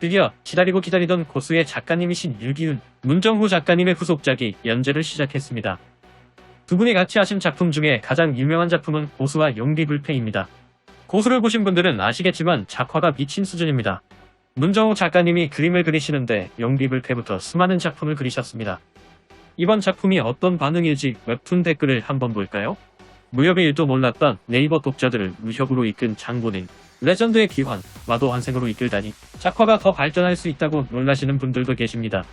드디어 기다리고 기다리던 고수의 작가님이신 유기훈, 문정후 작가님의 후속작이 연재를 시작했습니다. 두 분이 같이 하신 작품 중에 가장 유명한 작품은 고수와 용기불패입니다. 고수를 보신 분들은 아시겠지만 작화가 미친 수준입니다. 문정호 작가님이 그림을 그리시는데 용기불패부터 수많은 작품을 그리셨습니다. 이번 작품이 어떤 반응일지 웹툰 댓글을 한번 볼까요? 무협의 일도 몰랐던 네이버 독자들을 무협으로 이끈 장본인, 레전드의 기환, 마도 환생으로 이끌다니 작화가 더 발전할 수 있다고 놀라시는 분들도 계십니다.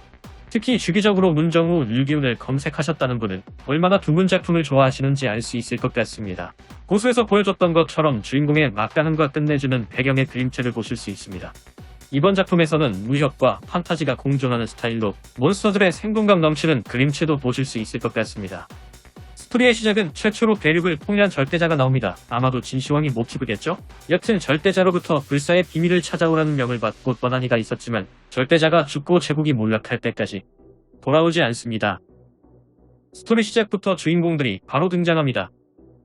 특히 주기적으로 문정우, 류기훈을 검색하셨다는 분은 얼마나 드문 작품을 좋아하시는지 알 수 있을 것 같습니다. 고수에서 보여줬던 것처럼 주인공의 막강함과 끝내주는 배경의 그림체를 보실 수 있습니다. 이번 작품에서는 무협과 판타지가 공존하는 스타일로 몬스터들의 생동감 넘치는 그림체도 보실 수 있을 것 같습니다. 스토리의 시작은 최초로 대륙을 통일한 절대자가 나옵니다. 아마도 진시황이 모티브겠죠? 여튼 절대자로부터 불사의 비밀을 찾아오라는 명을 받고 떠난 이가 있었지만 절대자가 죽고 제국이 몰락할 때까지 돌아오지 않습니다. 스토리 시작부터 주인공들이 바로 등장합니다.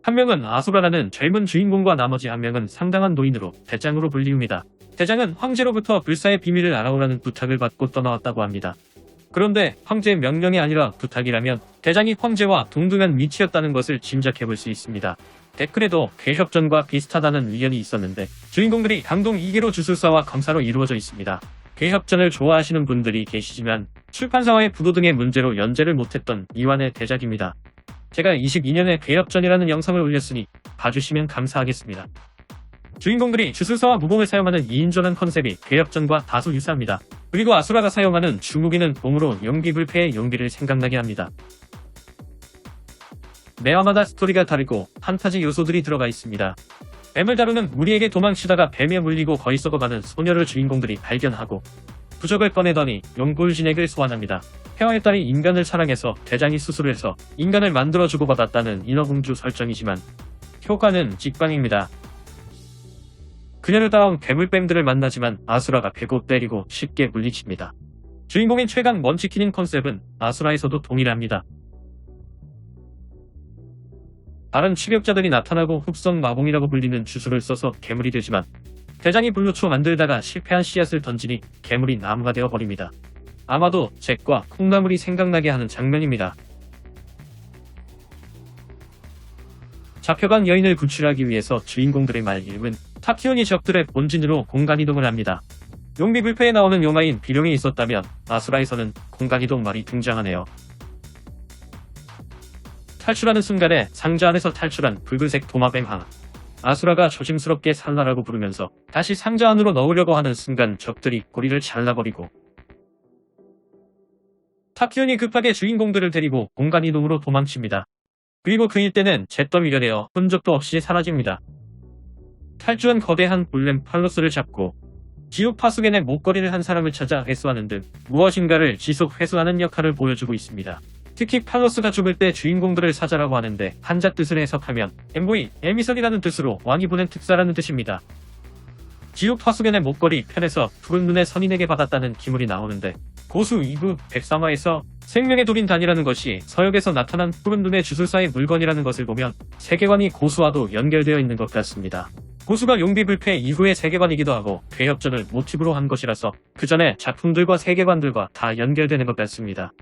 한 명은 아수라라는 젊은 주인공과 나머지 한 명은 상당한 노인으로 대장으로 불리웁니다. 대장은 황제로부터 불사의 비밀을 알아오라는 부탁을 받고 떠나왔다고 합니다. 그런데 황제의 명령이 아니라 부탁이라면 대장이 황제와 동등한 위치였다는 것을 짐작해 볼 수 있습니다. 댓글에도 괴협전과 비슷하다는 의견이 있었는데 주인공들이 강동 2개로 주술사와 검사로 이루어져 있습니다. 괴협전을 좋아하시는 분들이 계시지만 출판사와의 부도 등의 문제로 연재를 못했던 이완의 대작입니다. 제가 22년에 괴협전이라는 영상을 올렸으니 봐주시면 감사하겠습니다. 주인공들이 주술사와 무공을 사용하는 2인조는 컨셉이 괴협전과 다소 유사합니다. 그리고 아수라가 사용하는 중국인은 봄으로 용기불패의 용기를 생각나게 합니다. 매화마다 스토리가 다르고 판타지 요소들이 들어가 있습니다. 뱀을 다루는 우리에게 도망치다가 뱀에 물리고 거의 썩어가는 소녀를 주인공들이 발견하고 부적을 꺼내더니 용골 진액을 소환합니다. 폐와의 딸이 인간을 사랑해서 대장이 수술을 해서 인간을 만들어 주고받았다는 인어공주 설정이지만 효과는 직방입니다. 그녀를 따라온 괴물뱀들을 만나지만 아수라가 배고 때리고 쉽게 물리칩니다. 주인공인 최강 먼치킨인 컨셉은 아수라에서도 동일합니다. 다른 추격자들이 나타나고 흡성 마봉이라고 불리는 주술을 써서 괴물이 되지만 대장이 불로초 만들다가 실패한 씨앗을 던지니 괴물이 나무가 되어 버립니다. 아마도 잭과 콩나물이 생각나게 하는 장면입니다. 잡혀간 여인을 구출하기 위해서 주인공들의 말 이름은 타키온이 적들의 본진으로 공간이동을 합니다. 용비불패에 나오는 요마인 비룡이 있었다면 아수라에서는 공간이동 말이 등장하네요. 탈출하는 순간에 상자 안에서 탈출한 붉은색 도마뱀 하나. 아수라가 조심스럽게 살라라고 부르면서 다시 상자 안으로 넣으려고 하는 순간 적들이 꼬리를 잘라버리고 타키온이 급하게 주인공들을 데리고 공간이동으로 도망칩니다. 그리고 그 일대는 잿더미가 되어 흔적도 없이 사라집니다. 탈주한 거대한 볼렘 팔로스를 잡고 지옥 파수겐의 목걸이를 한 사람을 찾아 회수하는 등 무엇인가를 지속 회수하는 역할을 보여주고 있습니다. 특히 팔로스가 죽을 때 주인공들을 사자라고 하는데 한자 뜻을 해석하면 엠보이, 에미선이라는 뜻으로 왕이 보낸 특사라는 뜻입니다. 지옥 파수겐의 목걸이 편에서 푸른 눈의 선인에게 받았다는 기물이 나오는데 고수 2부 백삼화에서 생명의 돌인 단이라는 것이 서역에서 나타난 푸른 눈의 주술사의 물건이라는 것을 보면 세계관이 고수와도 연결되어 있는 것 같습니다. 고수가 용비불패 이후의 세계관이기도 하고 괴협전을 모티브로 한 것이라서 그 전에 작품들과 세계관들과 다 연결되는 것 같습니다.